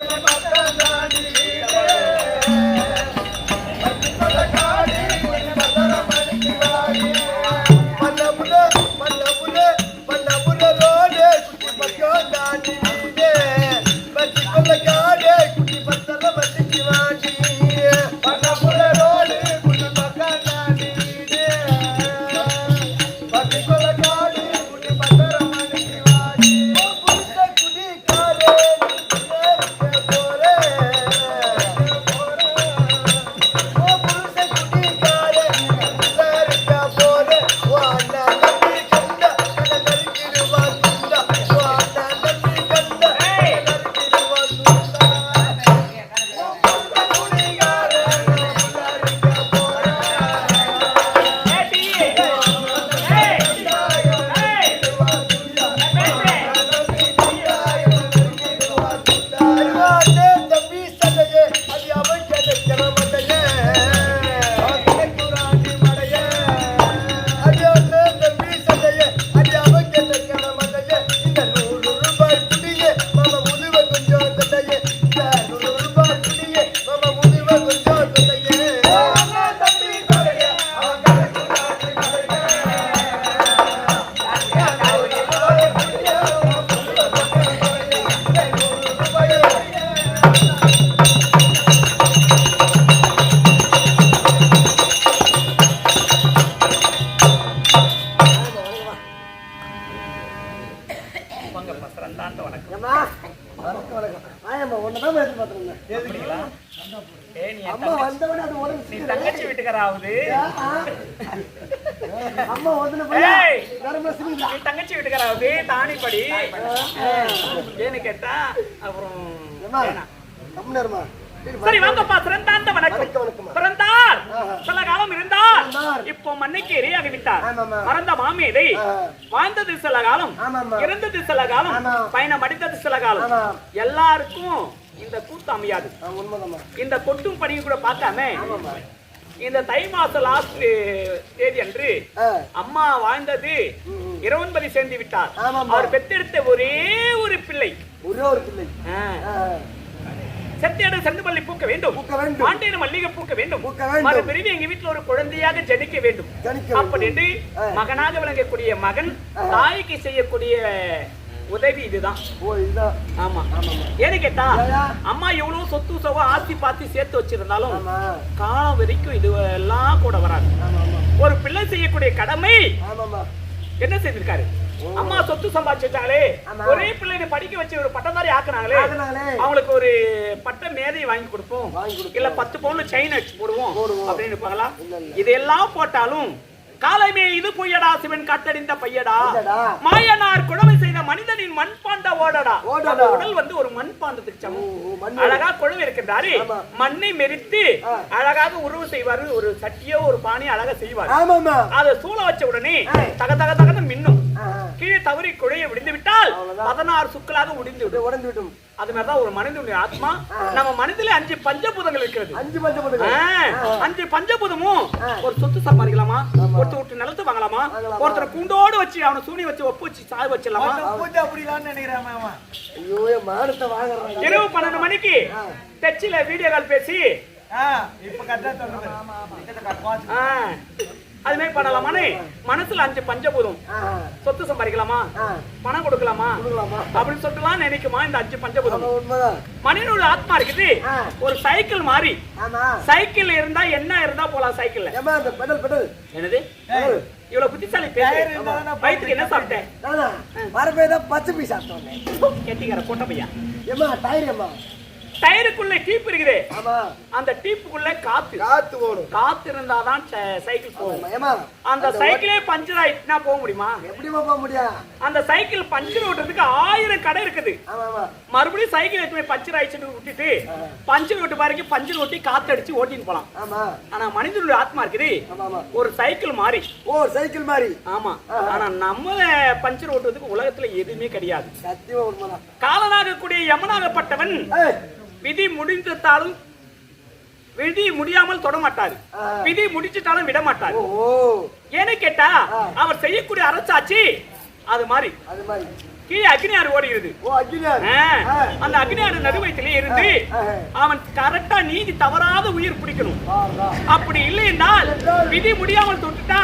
வாங்கப்பா தானிப்படி ஏன்னு கேட்டா அப்புறம். சரி, வாங்கப்பா சிறந்தாண்ட வணக்கம். பிறந்தார். சில காலம் இருந்தார். இப்போ மண்ணுக்கு எரியாகி விட்டார். மறந்த மாமியதை. வாழ்ந்தது சில காலம். இறந்தது சில காலம். பயணம் அடித்தது சில காலம். எல்லாருக்கும் இந்த கூத்து அமையாது. இந்த கொட்டும் பணியை கூட பார்க்காம. இந்த தை மாசம் லாஸ்ட் தேதி அன்று அம்மா வாழ்ந்தது. இரவன்பதி சேர்ந்து விட்டார். அவர் பெத்தெடுத்த ஒரே ஒரு பிள்ளை ஒரே ஒரு பிள்ளை ஆ. ஆ, செத்தியட செண்டு மல்லி பூக்க வேண்டும் பூக்க வேண்டும். மாண்டேன மல்லிகை பூக்க வேண்டும் பூக்க வேண்டும். எங்க வீட்டுல ஒரு குழந்தையாக ஜனிக்க வேண்டும் ஆ. மகனாக விளங்கக்கூடிய மகன். தாய்க்கு செய்யக்கூடிய உதவி இதுதான் ஓ, இதுதான். ஆமா. ஏன்னு கேட்டா? அம்மா எவ்வளவு சொத்து சொக ஆஸ்தி பாத்தி சேர்த்து வச்சிருந்தாலும். காலம் வரைக்கும் இது எல்லாம் கூட வராது. ஒரு பிள்ளை செய்யக்கூடிய கடமை. என்ன செய்திருக்காரு அம்மா சொத்து சம்பாதிச்சிட்டாங்களே ஆமா. ஒரே பிள்ளையை படிக்க வச்சு ஒரு பட்டதாரி ஆக்குனாங்களே. அவங்களுக்கு ஒரு பட்ட மேதை வாங்கி கொடுப்போம். இல்ல பத்து பவுன்ல செயின் அடிச்சு போடுவோம். அப்படின்னு இருப்பாங்களா. இதெல்லாம் போட்டாலும் காலமே இது பொய்யடா சிவன் காட்டடிந்த பையடா. மாயனார் குழவை செய்த மனிதனின் மண்பாண்ட ஓடடா உடல் வந்து ஒரு மண்பாண்டத்துக்கு சமம். அழகா குழவை இருக்கின்றாரு. மண்ணை மெரித்து. அழகாக உருவு செய்வாரு ஒரு சட்டியோ ஒரு பானையோ அழகா செய்வாரு. அதை சூழ வச்ச உடனே. தக தக தகன்னு மின்னும். கீழே தவறி குழைய விழுந்து விட்டால். பதினாறு சுக்களாக முடிந்து விடும் உடைந்து விட்டும். அது மாதிரிதான் ஒரு மனிதனுடைய ஆத்மா நம்ம மனதிலே அஞ்சு பஞ்சபூதங்கள் இருக்கிறது அஞ்சு பஞ்ச போடுங்க. ஆ, அஞ்சு பஞ்சபூதமும். ஒரு சொத்து சம்பாதிக்கலாமா. ஒருத்தர் விட்டு நிலத்து வாங்கலாமா. ஒருத்தர் குண்டோடு வச்சு அவனை சூனி வச்சு ஒப்பு வச்சு சாய் வச்சிடலாமா பூஜை அப்படிலான்னு நினைக்கிறேன் மாமா ஐயோ, என் மானத்தை வாங்குறாங்க. இரவு பன்னெண்டு மணிக்கு. டச்சில வீடியோ கால் பேசி இப்ப கரெக்டா அது மாதிரி பண்ணலாமான்னு மனசுல அஞ்சு பஞ்சபூதம் சொத்து சம்பாதிக்கலாமா. பணம் கொடுக்கலாமா? அப்படின்னு சொல்லிட்டுலாம் நினைக்குமா இந்த அஞ்சு பஞ்சபூதம். மனிதனோட ஆத்மா இருக்குது. ஒரு சைக்கிள் ஆமா. சைக்கிள் இருந்தா என்ன இருந்தா போலாம் பெடல். என்னது. இவ்வளவு புத்திசாலி வயிற்றுக்கு என்ன சாப்பிட்டேன் பச்சை பீஸ் சாப்பிட்டோம். கெட்டிக்கார போட்ட பையா டயர் ஏம்மா? டயருக்குள்ள டீப் இருக்குது. அந்த டீப்புக்குள்ள காத்து. காத்து ஓடும். காத்து இருந்தாதான் சைக்கிள் போகும். அந்த சைக்கிளே பஞ்சர் ஆயிட்டுனா போக முடியுமா? எப்படிம்மா போக முடியும்? அந்த சைக்கிள் பஞ்சர் ஓட்டுறதுக்கு ஆயிரம் கடை இருக்குது. மறுபடியும் சைக்கிள் எடுத்து பஞ்சர் ஆயிடுச்சுன்னு விட்டுட்டு பஞ்சர் ஓட்டு பாருங்க பஞ்சர் ஓட்டி காத்து அடிச்சு ஓட்டின்னு போலாம். ஆமா, ஆனா மனிதனுடைய ஆத்மா இருக்குது. ஒரு சைக்கிள் மாறி. ஓ, சைக்கிள் மாதிரி ஆமா. ஆனா நம்ம பஞ்சர் ஓட்டுறதுக்கு உலகத்துல எதுவுமே கிடையாது. காலனாக கூடிய யமனாகப்பட்டவன் விதி முடிந்தாலும் விதி முடியாமல் தொட மாட்டாரு. ஆ. விதி முடிச்சிட்டாலும் விட மாட்டாரு. ஏன்னு கேட்டா. அவர் செய்யக்கூடிய அரசாட்சி அது மாதிரி. கீழே ஓடுகிறது அக்னியார் ஆ, அந்த அக்னி ஆறு நடுவயத்திலே இருந்து அவன் கரெக்டா நீதி தவறாத உயிர் பிடிக்கணும் அப்படி இல்லை என்றால் விதி முடியாமல் தொட்டுட்டா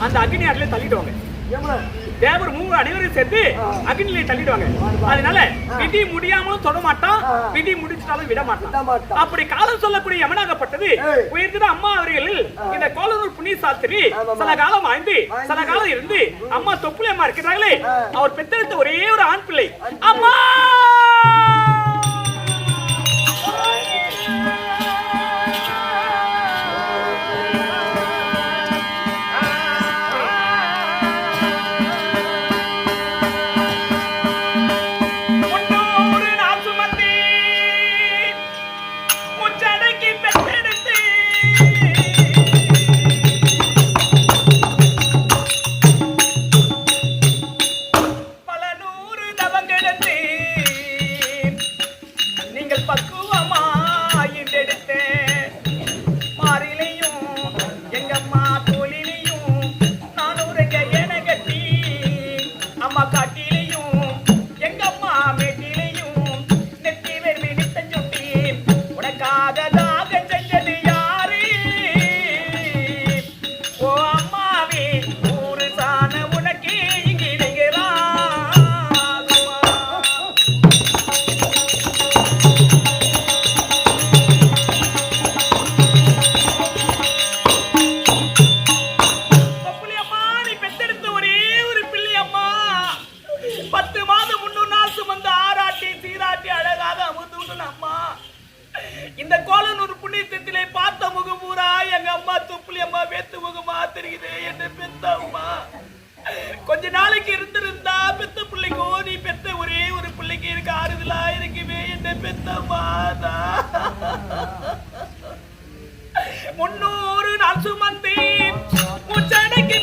அந்த அக்னி ஆறுல தள்ளிடுவாங்க தேவர் மூணு அனைவரும் சேர்த்து அக்னிலே தள்ளிடுவாங்க அதனால விதி முடியாமலும் தொட மாட்டான் விதி முடிச்சிட்டாலும் விட மாட்டான். அப்படி காலம் சொல்லக்கூடிய யமனாகப்பட்டது. உயர்ந்த அம்மா அவர்கள் இந்த கோலனூர் புண்ணிய சாஸ்திரி. சில காலம் வாழ்ந்து. சில காலம் இருந்து அம்மா தொப்புளி அம்மா இருக்கிறாங்களே. அவர் பெற்றெடுத்த ஒரே ஒரு ஆண் பிள்ளை. அம்மா அமுதுன்னு அம்மா இந்த கோலனூர் புண்ணியத்திலே பார்த்த முகம் பூரா எங்க அம்மா துப்புலி அம்மா வேத்து முகமா தெரியுது என்ன பெத்த அம்மா கொஞ்ச நாளைக்கு இருந்திருந்தா பெத்த பிள்ளைக்கோ நீ பெத்த ஒரே ஒரு பிள்ளைக்கு இருக்க ஆறுதலா இருக்குமே என்ன பெத்த மாதா முன்னூறு நாள் சுமந்து முச்சடைக்கு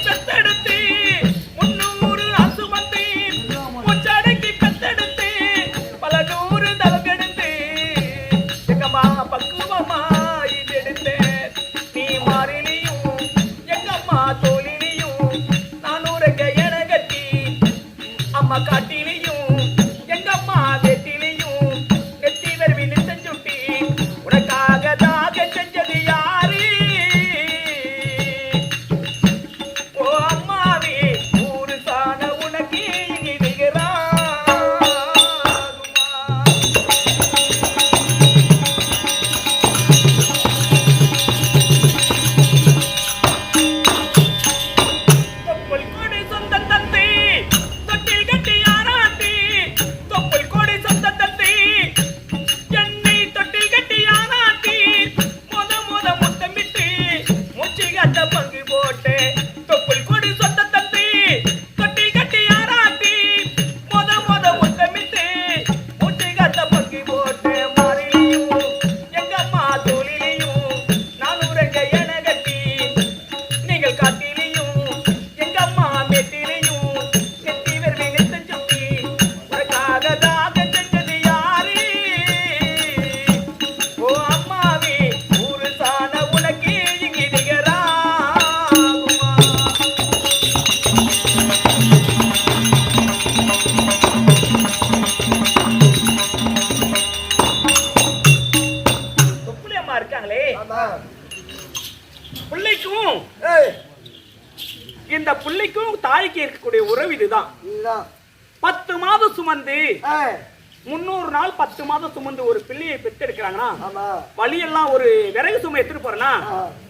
முன்னூறு நாள் பத்து மாதம் சுமந்து ஒரு பிள்ளையை பெற்றெடுக்கிறாங்கன்னா ஆமா வழியெல்லாம் ஒரு விறகு சுமை எடுத்துட்டு போறேன்னா.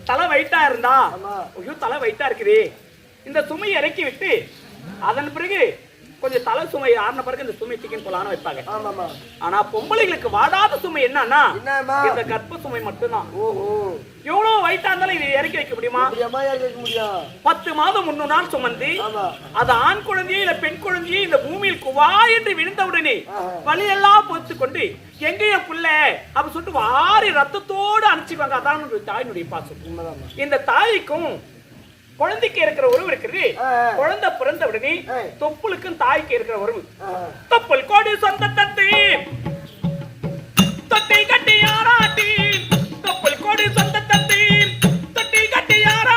தலை வெயிட்டா இருந்தா. ஐயோ தலை வெயிட்டா இருக்குது இந்த சுமையை இறக்கி விட்டு அதன் பிறகு கொஞ்சம் தலை சுமை ஆறின பிறகு இந்த சுமை தூக்கின்னு போலான்னு வைப்பாங்க. ஆனா பொம்பளைங்களுக்கு வாடாத சுமை என்னன்னா? இந்த கர்ப்ப சுமை மட்டும்தான். ஓஹோ. எவ்வளவு வயிட்டா இருந்தாலும் இதை இறக்கி வைக்க முடியுமா? பத்து மாதம் முன்னூறு நாள் சுமந்து அது ஆண் குழந்தையே இல்ல பெண் குழந்தையே இந்த பூமியில் குவா என்று விழுந்தவுடனே. வழியெல்லாம் பொத்து கொண்டு எங்க என் புள்ள அப்படி சொல்லிட்டு வாரி ரத்தத்தோடு அனுப்பிச்சுக்குவாங்க அதான் தாயினுடைய பாசம். இந்த தாய்க்கும் குழந்தைக்கு இருக்கிற உறவு இருக்குது. குழந்தை பிறந்த உடனே. தொப்புளுக்கும் தாய்க்கு இருக்கிற உறவு. தொப்புள் கோடி சொந்த தத்தி தொட்டி கட்டி யாராட்டி தொப்புள் கோடி சொந்த தத்தி தொட்டி கட்டி யாராட்டி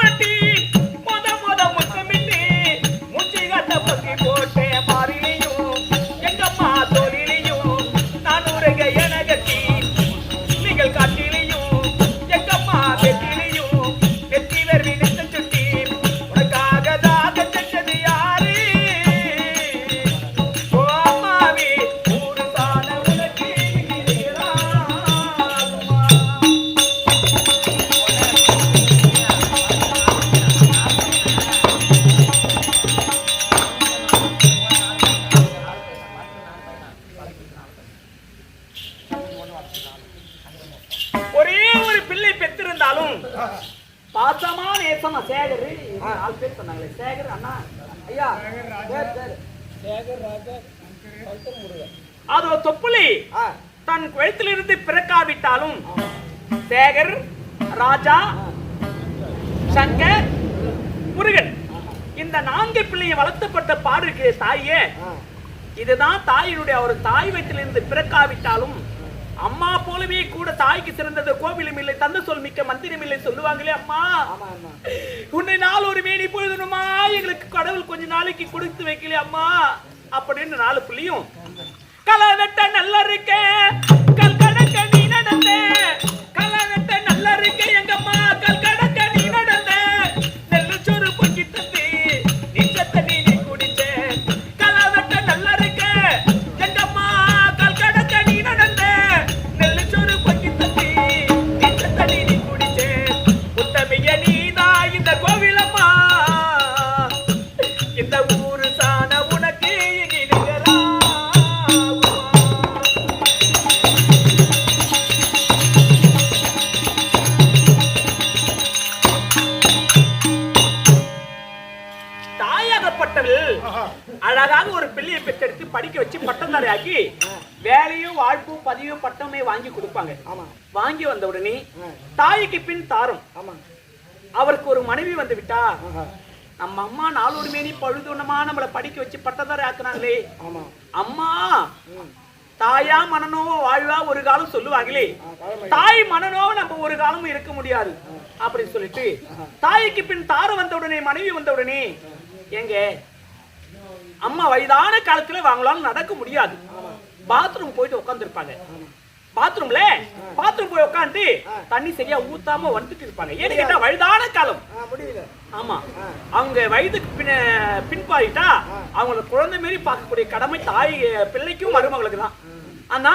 பிள்ளையை வளர்த்தப்பட்ட பாடு இருக்கிற தாயே இதுதான் தாயினுடைய ஒரு தாய் வயிற்றிலிருந்து பிறக்காவிட்டாலும் அம்மா போலவே கூட தாய்க்கு சிறந்தது கோவிலும் இல்லை தந்த சொல் மிக்க மந்திரம் இல்லை சொல்லுவாங்களே அம்மா. உன்னை நாள் ஒரு மேனி பொழுதுனுமா எங்களுக்கு கடவுள் கொஞ்ச நாளைக்கு கொடுத்து வைக்கல அம்மா. அப்படின்னு நாலு புள்ளியும் களை வெட்ட நல்லா இருக்க கல் கடக்க நீ நடந்த களை வெட்ட நல்லா இருக்க எங்கம்மா கல் கடக்க வாழ்ப்பும் பதிவும் பட்டமே வாங்கி கொடுப்பாங்க. ஆமா. வாங்கி வந்த உடனே தாய்க்கு பின் தாரம். ஆமா. அவருக்கு ஒரு மனைவி வந்து விட்டா நம்ம அம்மா நாலொரு மேனி பழுதுணமா நம்மளை படிக்க வச்சு பட்டதாரி ஆக்குனாங்களே. அம்மா தாயா மனநோவோ வாழ்வா ஒரு காலம் சொல்லுவாங்களே. தாய் மனநோவ நம்ம ஒரு காலமும் இருக்க முடியாது. அப்படின்னு சொல்லிட்டு தாய்க்கு பின் தாரம் வந்த உடனே மனைவி வந்த உடனே எங்க அம்மா வயதான காலத்துல வாங்கலாம்னு நடக்க முடியாது. பாத்ரூம் போயிட்டு உட்காந்துருப்பாங்க பாத்ரூம்ல பாத்ரூம் போய் உட்காந்து தண்ணி சரியா ஊத்தாம வந்துட்டு இருப்பாங்க. ஏன்னு கேட்டா வயதான காலம். ஆமா. அவங்க வயதுக்கு பின்ன பின்பாயிட்டா அவங்கள குழந்தை மாரி பார்க்கக்கூடிய கடமை தாய் பிள்ளைக்கும் மருமகளுக்கு தான். ஆனா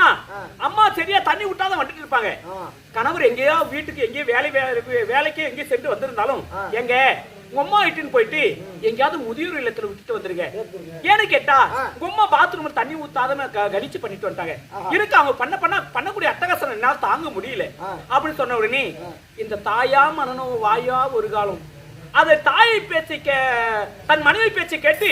அம்மா சரியா தண்ணி விட்டாதான் வந்துட்டு இருப்பாங்க. கணவர் எங்கேயோ வீட்டுக்கு எங்கேயோ வேலை வேலைக்கு எங்கேயோ சென்று வந்திருந்தாலும் எங்க உங்க அம்மா இட்டுன்னு போயிட்டு எங்கேயாவது முதியோர் இல்லத்துல விட்டுட்டு வந்துருங்க ஏன்னு கேட்டா உங்க அம்மா பாத்ரூம்ல தண்ணி ஊத்தாதன்னு க- கணிச்சு பண்ணிட்டு வந்துட்டாங்க. இருக்கு அவங்க பண்ண பண்ண பண்ணக்கூடிய அட்டகாசம் என்னால தாங்க முடியல. அப்படின்னு சொன்ன உடனே இந்த தாயா மனநோ வாயா ஒரு காலம். அது தாயை பேச்சை தன் மனைவி பேச்சை கேட்டு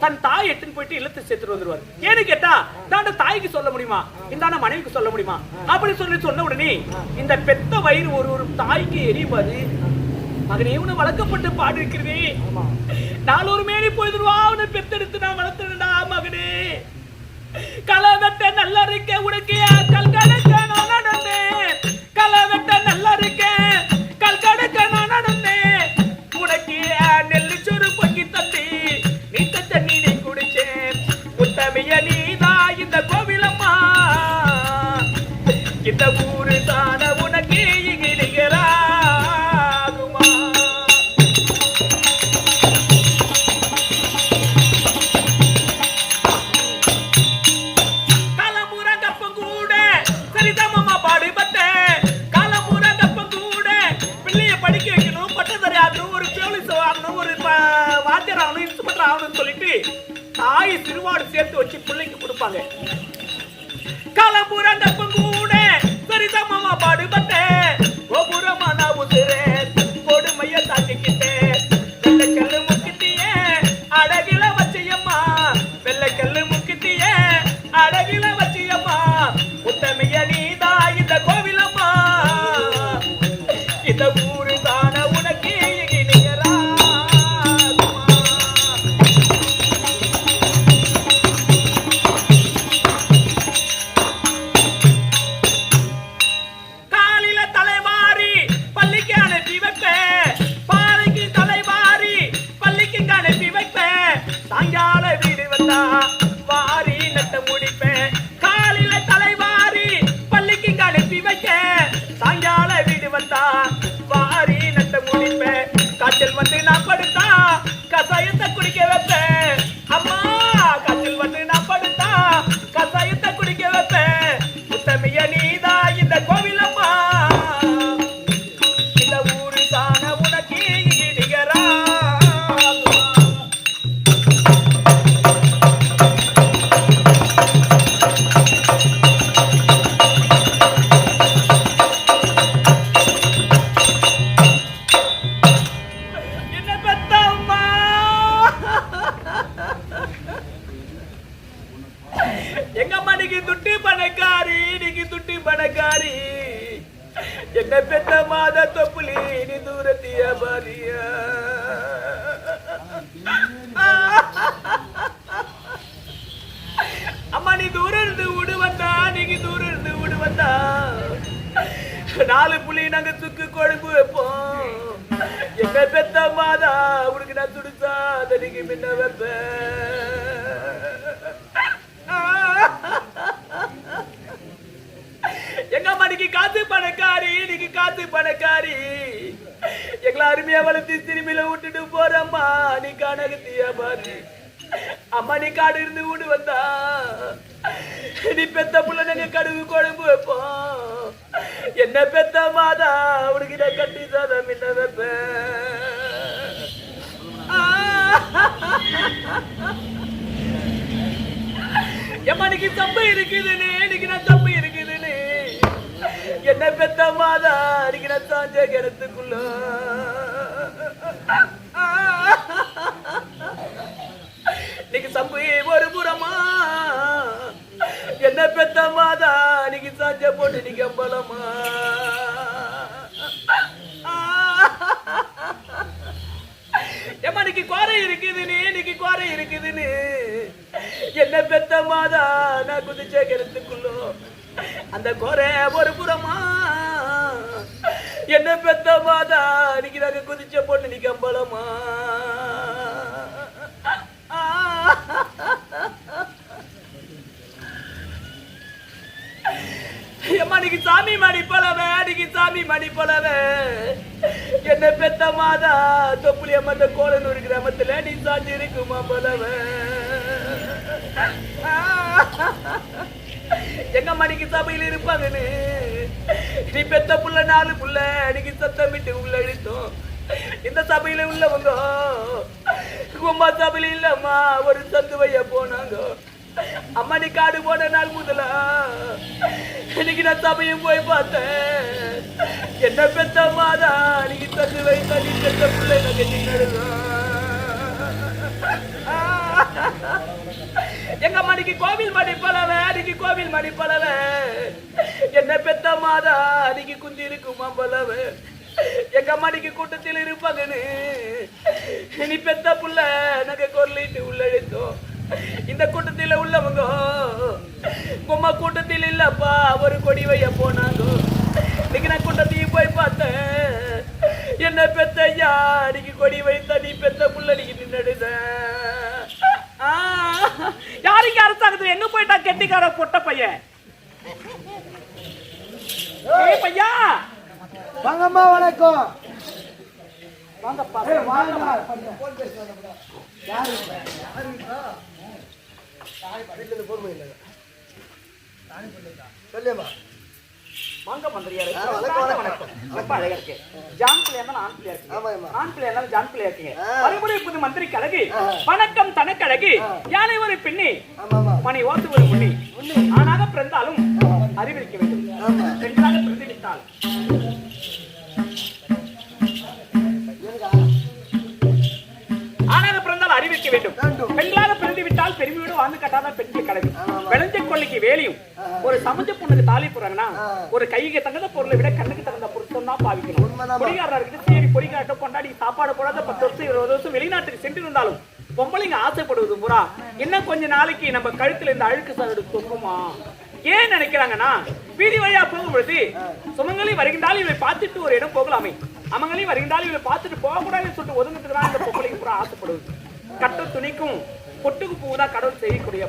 தன் தாய் எடுத்துன்னு போயிட்டு இல்லத்தை சேர்த்துட்டு வந்துருவார். ஏன்னு கேட்டா இந்தாண்ட தாய்க்கு சொல்ல முடியுமா? இந்தாண்ட மனைவிக்கு சொல்ல முடியுமா? அப்படி சொல்லி சொன்ன உடனே இந்த பெத்த வயிறு ஒரு ஒரு தாய்க்கு எரியும்போது மகனே உன வளர்க்கப்பட்டு பாடு இருக்கிறதே நாலொரு மேனி போயிடுவா உன்னை பெத்தெடுத்து நான் வளர்த்துடா மகனே. களை வெட்ட நல்லா இருக்க உனக்கு கல் கடக்க நான் நடந்தேன்? களை வெட்ட நல்லா இருக்க கல் கடக்க நான் நடந்தேன். உனக்கு நெல்லு சோறு பொங்கி தந்தி நீத்த தண்ணி நீ குடிச்சேன் உத்தமைய நீதான் இந்த கோவிலம்மா இந்த ஊரு நாலு புள்ளி நாங்க சுக்கு கொழும்பு வைப்போம். என்ன பெத்த மாதா உனக்கு நான் துடிச்சா அதை நீங்க முன்ன வைப்பேன் எங்க அம்மா நீங்க காத்து பணக்காரி நீங்க காத்து பணக்காரி. எங்களை அருமையா வளர்த்து திரும்பியில விட்டுட்டு போறம்மா நீ கனகத்தியா பாரு. அம்மா நீ காடு இருந்து வீடு வந்தா. நீ பெத்த புள்ள நாங்க கடுகு குழம்பு வைப்போம். என்ன பெத்த மாதா உனக்கு கட்டி சாதம் என்ன வைப்பேன் எம்மா தப்பு இருக்குதுன்னு இன்னைக்கு நான் தப்பு இருக்குதுன்னு. என்ன பெத்த மாதா இருக்கிற தாஞ்ச சாஞ்ச கிணத்துக்குள்ள இன்னைக்கு தம்பு ஒரு புறமா என்ன பெத்த மாதா இன்னைக்கு சாஞ்ச போட்டு நீ கம்பளமா ஏம்மா இன்னைக்கு குறை இருக்குதுன்னு இன்னைக்கு குறை இருக்குதுன்னு. என்ன பெத்த மாதா நான் குதிச்சே கிணத்துக்குள்ளோ. அந்த குறை ஒரு புறமா? என்ன பெத்த மாதா இன்னைக்கு நாங்க குதிச்ச பொண்ணு நீ ஆ அம்மா இன்னைக்கு சாமி மாடி போலவே அன்னைக்கு சாமி மாடி போலவே. என்ன பெத்த மாதா தொப்புளி அம்மா இந்த கோலனூர் கிராமத்துல நீ சாஞ்சி இருக்குமா போலவே. எங்க மணிக்கு சபையில் இருப்பாங்கன்னு. நீ பெத்த புள்ள நாலு புள்ள அன்னைக்கு சத்தமிட்டு உள்ள இழுத்தோம். இந்த சபையில உள்ளவங்க கும்பா சபையில இல்லம்மா ஒரு சந்து வைய போனாங்க. அம்மா நீ காடு போன நாள் முதலா. இன்னைக்கு நான் சமயம் போய் பார்த்தேன். என்ன பெத்த மாதா நீ தந்து வைத்த நீ பெத்த பிள்ளை நகை எங்க மணிக்கு கோவில் மணி பலவ அன்னைக்கு கோவில் மணி பலவ என்ன பெத்த மாதா அன்னைக்கு குந்தி இருக்குமா பலவ. எங்க மணிக்கு கூட்டத்தில் இருப்பாங்கன்னு நீ பெத்த புள்ள எனக்கு கொல்லிட்டு உள்ளழைத்தோம் இந்த கூட்டத்தில் உள்ளவங்க உம்மா கூட்டத்தில் இல்லப்பா ஒரு கொடி வைய போனாங்க. இன்னைக்கு நான் கூட்டத்தையும் போய் பார்த்தேன். என்ன பெத்த ஐயா அன்னைக்கு கொடி வைத்த நீ பெத்த புள்ள நீங்க நின்னுடுத யாருக்கு அரசாங்கத்துல? எங்க போயிட்டா கெட்டிக்கார பொட்ட பையன்? பையா! வாங்கம்மா வணக்கம். வாங்கப்பா. வாங்கம்மா. யாரு வீட்டுல இல்லை சொல்லியம்மா வணக்கம், வணக்கம். ரொம்ப அழகா இருக்கு. ஜான் பிள்ளை இருந்தாலும் ஆண் பிள்ளையா இருக்கு ஆமா, ஆமா. ஆண் பிள்ளை இருந்தாலும் ஜான் பிள்ளையா இருக்கீங்க. ஆ. மறுபடியும் புது மந்திரிக்கு அழகு ஆ. வணக்கம் தனக்கு அழகு. யானை ஒரு ஆமா மணி ஓட்டு ஒரு முன்னி ஆணாக பிறந்தாலும் அறிவிக்க வேண்டும். ஆமா. பெண்ணாக பிறந்து விட்டால் எனக்கா ஆணாக பிறந்தால் அறிவிக்க வேண்டும். வேண்டும். பெருமையோடு வாழ்ந்து கட்டாத பெண்கள் கழகு ஆமா, ஆமா. விளைஞ்ச கொள்ளைக்கு வேலையும் ஒரு சமைச்ச பொண்ணுக்கு தாலி போடுறாங்கன்னா ஆ. ஒரு கைக்கு தகுந்த பொருளை விட கண்ணுக்கு தகுந்த பொருத்தம் தான் பாவிக்கணும். உண்மைதாம்மா. பொடிகாரர்கிட்ட சரி பொடிகாட்ட கொண்டாடி சாப்பாடு போடாத பத்து வருஷம் இருபது வருஷம் வெளிநாட்டுக்கு சென்று இருந்தாலும் பொம்பளைங்க ஆசைப்படுவது பூரா இன்னும் கொஞ்ச நாளைக்கு நம்ம கழுத்துல இந்த அழுக்கு சாடு தொங்குமா? ஏன் நினைக்கிறாங்கன்னா வீதி வழியா போகும் பொழுது சுமங்கலி வருகின்றாலும் இவை பார்த்துட்டு ஒரு இடம் போகலாமே. அமங்களையும் வருகின்றாலும் இவை பார்த்துட்டு போகக்கூடாதுன்னு சொல்லிட்டு ஒதுங்கிறதுக்கு தான் இந்த பொம்பளைங்க பூரா ஆசைப்படுவது. கட்ட துணிக்கும் பொட்டுக்கு பூதான் கடவுள் செய்யக்கூடிய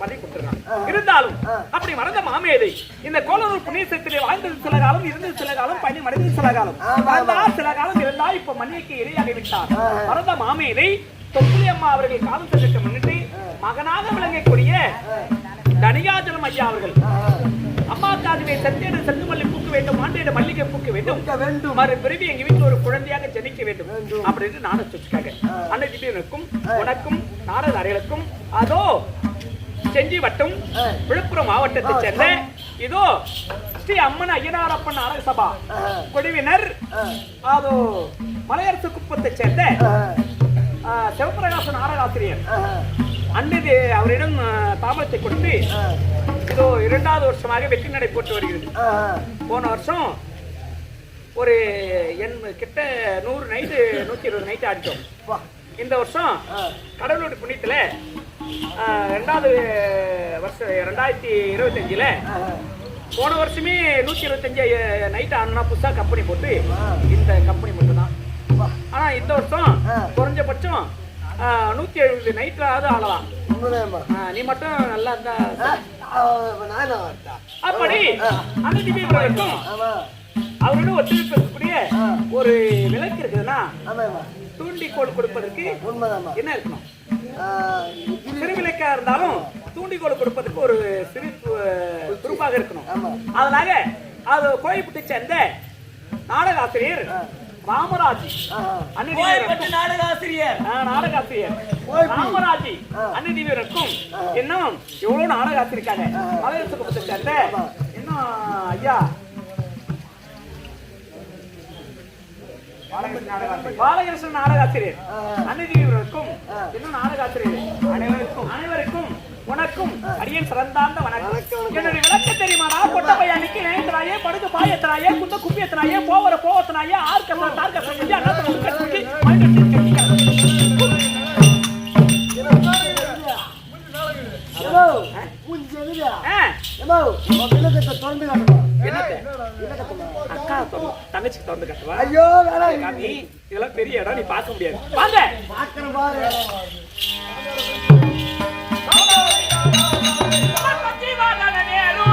பதவி கொடுத்துருக்கான் இருந்தாலும் அப்படி மறந்த மாமேதை இந்த கோலூர் புண்ணியசத்திலே வாழ்ந்தது சில காலம் இருந்தது சில காலம் பணி மறைந்தது சில காலம். மறந்தா சில காலம் இருந்தா இப்ப மண்ணிற்கு இரையாகி விட்டார். மறந்த மாமேதை தொப்புளி அம்மா அவர்கள் காலம் செலுத்த முன்னிட்டு மகனாக விளங்கக்கூடிய தனிகாஜலம் ஐயா அவர்கள் அம்மா காதுவை செத்தேடு செந்து மல்லி பூக்க வேண்டும் ஆண்டேடு மல்லிகை பூக்க வேண்டும். வேண்டும். மறு பிறவி எங்க வீட்டுல ஒரு குழந்தையாக ஜனிக்க வேண்டும். அப்படின்னு நாட சொல்லிருக்காங்க அன்னைக்கு உனக்கும் நாரத அறைகளுக்கும் அதோ செஞ்சி வட்டம் விழுப்புரம் மாவட்டத்தை சேர்ந்த இதோ ஸ்ரீ அம்மன் ஐயனாரப்பன் நாடக சபா குழுவினர் அதோ மலையரசு குப்பத்தை சேர்ந்த ஆ, சிவபிரகாச நாடகாசிரியர். அன்னைக்கு அவரிடம் தாமரத்தை கொடுத்து இதோ இரண்டாவது வருஷமாக வெற்றி நடை போட்டு வருகிறது. போன வருஷம் ஒரு எண் கிட்ட நூறு நைட்டு நூத்தி இருபது நைட்டு ஆடிட்டோம் வா. இந்த வருஷம் ஆ. கடவுளுடைய புண்ணியத்துல ரெண்டாவது வருஷம் ரெண்டாயிரத்தி இருபத்தஞ்சுல. போன வருஷமே நூத்தி இருபத்தஞ்சு நைட் ஆனா புதுசா கம்பெனி போட்டு. இந்த கம்பெனி மட்டும்தான் வா. ஆனா இந்த வருஷம். குறைஞ்சபட்சம் நூத்தி எழுபது நைட்டாவது ஆளலாம் நீ மட்டும் நல்லா இருந்தா அப்படி. அந்த திவ்யவர்களுக்கும் ஆமா அவரோட ஒத்துழைப்பு இருக்கக்கூடிய. ஒரு விளக்கு இருக்குதுன்னா. தூண்டிக்கோள் கொடுப்பதற்கு. என்ன இருக்கணும் ஆ, இது- சிறு விளக்கா இருந்தாலும் தூண்டிக்கோள் கொடுப்பதற்கு ஒரு சிறு துருப்பாக இருக்கணும். அதனால அது கோயில்பட்டு சேர்ந்த நாடக ஆசிரியர். ராமராஜ் ஆ, ஆ. அன்னிதீவருக்கும் நாடக ஆசிரியர் ஆ, நாடக ஆசிரியர் கோயில்பட்டி. ராமராஜி. இன்னும் எவ்வளவு நாடக ஆசிரியிருக்காங்க ஆ. மலையரசு குப்பத்தை சேர்ந்த. இன்னும் ஐயா பாலகிருஷ்ணன் நாடகாசிரியர் ஆ. அன்னிதீவருக்கும் ஆ. இன்னும் நாடகாசிரியர் அனைவருக்கும் அனைவருக்கும் உனக்கும் அடியேன் சிறந்தாந்த வணக்கம். என்னுடைய விளக்க தெரியுமாடா பொட்ட பையனுக்கு நேயத்தனாயே படுத்து பாயத்தனாயே குந்த குப்பியத்தனாயே போவர போவத்தனாயே ஆர்க்க தார்க்க சொல்லி அண்ணா உட்க சொல்லி மனிதன் ஏம்மா, மூஞ்சி எதுடா? ஆ. ஏம்மா, உன் விளக்கத்தை திறந்து கட்டுவா? ஐயோ இதெல்லாம் பெரிய இடம் நீ பார்க்க முடியாது. வாங்க. பார்க்கறேன் பாரு மணி அம்மா,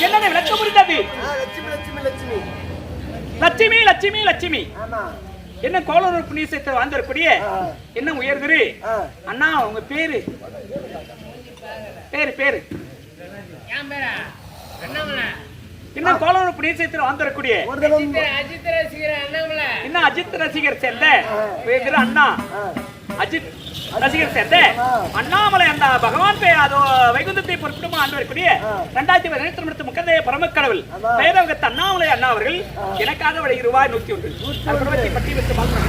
என்னென்ன விளக்க முடிந்தது லட்சுமி லட்சுமி லட்சுமி. லட்சுமி லட்சுமி லட்சுமி. ஆமா. என்ன கோளூர் புண்ணியத்தை வந்திருக்கூடிய ஆ. என்ன உயர்திரு? அண்ணா உங்க பேரு? பேரு பேரு. என்ன வந்திருக்கூடிய ஒரு தடவை என்ன அஜித் ரசிகர் சேர்ந்த உயர்திரு அண்ணா? அஜித் ரசிகர் சேர்ந்த. அண்ணாமலை அந்த பகவான் அதோ வைகுந்தத்தை பொறுப்பிடும் ஆண்டு வரக்கூடிய ஆ. ரெண்டாயிரத்தி பதினெட்டு நிமிடத்து முக்கந்தைய பரமக்கடவுள். பேரவகத்து அண்ணாமலை அண்ணா அவர்கள் எனக்காக விலை ரூபாய் நூத்தி ஒன்று. அற்புதத்தை பற்றி வைத்து பார்க்கணும்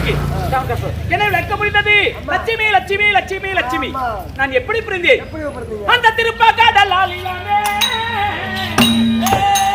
என்ன விளக்க முடிந்தது லட்சுமி லட்சுமி லட்சுமி லட்சுமி. நான் எப்படி புரிந்தேன்? அந்த திருப்பாக்காடலாலியாமே சுவாலத்திலே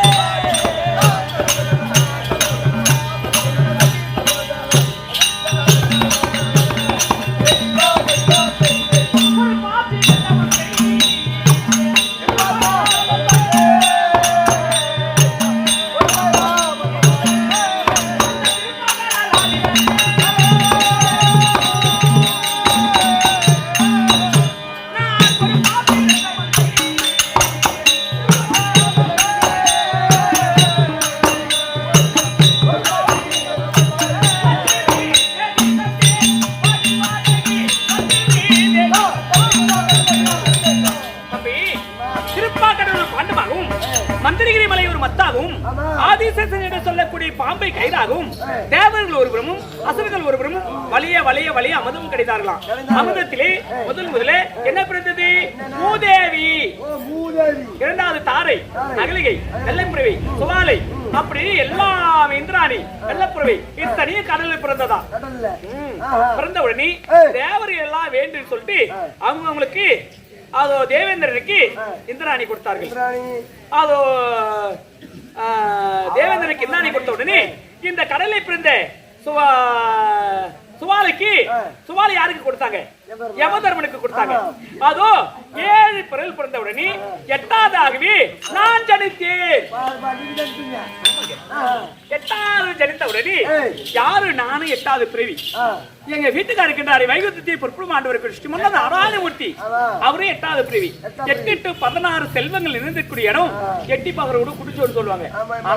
அகலிகை வெள்ளைப்புறவை சுவாலை அப்படி எல்லாம் இந்திராணி வெள்ளப்புறவை இத்தனையும் கடலில் பிறந்ததா. பிறந்த உடனே. தேவர் எல்லாம் வேண்டும் சொல்லிட்டு அவங்க அவங்களுக்கு அதோ தேவேந்திரனுக்கு இந்திராணி கொடுத்தார்கள். அதோ தேவேந்திரனுக்கு இந்திராணி கொடுத்த உடனே இந்த கடலை பிறந்த சுவா சுவாலைக்கு சுவாலை யாருக்கு கொடுத்தாங்க? யமதர்மன். யமதர்மனுக்கு கொடுத்தாங்க. அதோ ஏழு பிறல் பிறந்த உடனே எட்டாவதாகவே நான் ஜனித்தேன். எட்டாவது ஜனித்த உடனே. யாரு? நானும் எட்டாவது பிறவி. எங்க வீட்டுக்காரர் இருக்கின்றாரு வைகுந்தத்தை பொறுப்பும் ஆண்டவர் கிருஷ்ண மன்னர் நாராயணமூர்த்தி ஆமா. அவரே எட்டாவது பிரிவி எட்டு டு பதினாறு செல்வங்கள் நிறைந்திருக்கூடிய இடம் எட்டி பகரோடு குடிச்சோடு சொல்லுவாங்க. ஆனா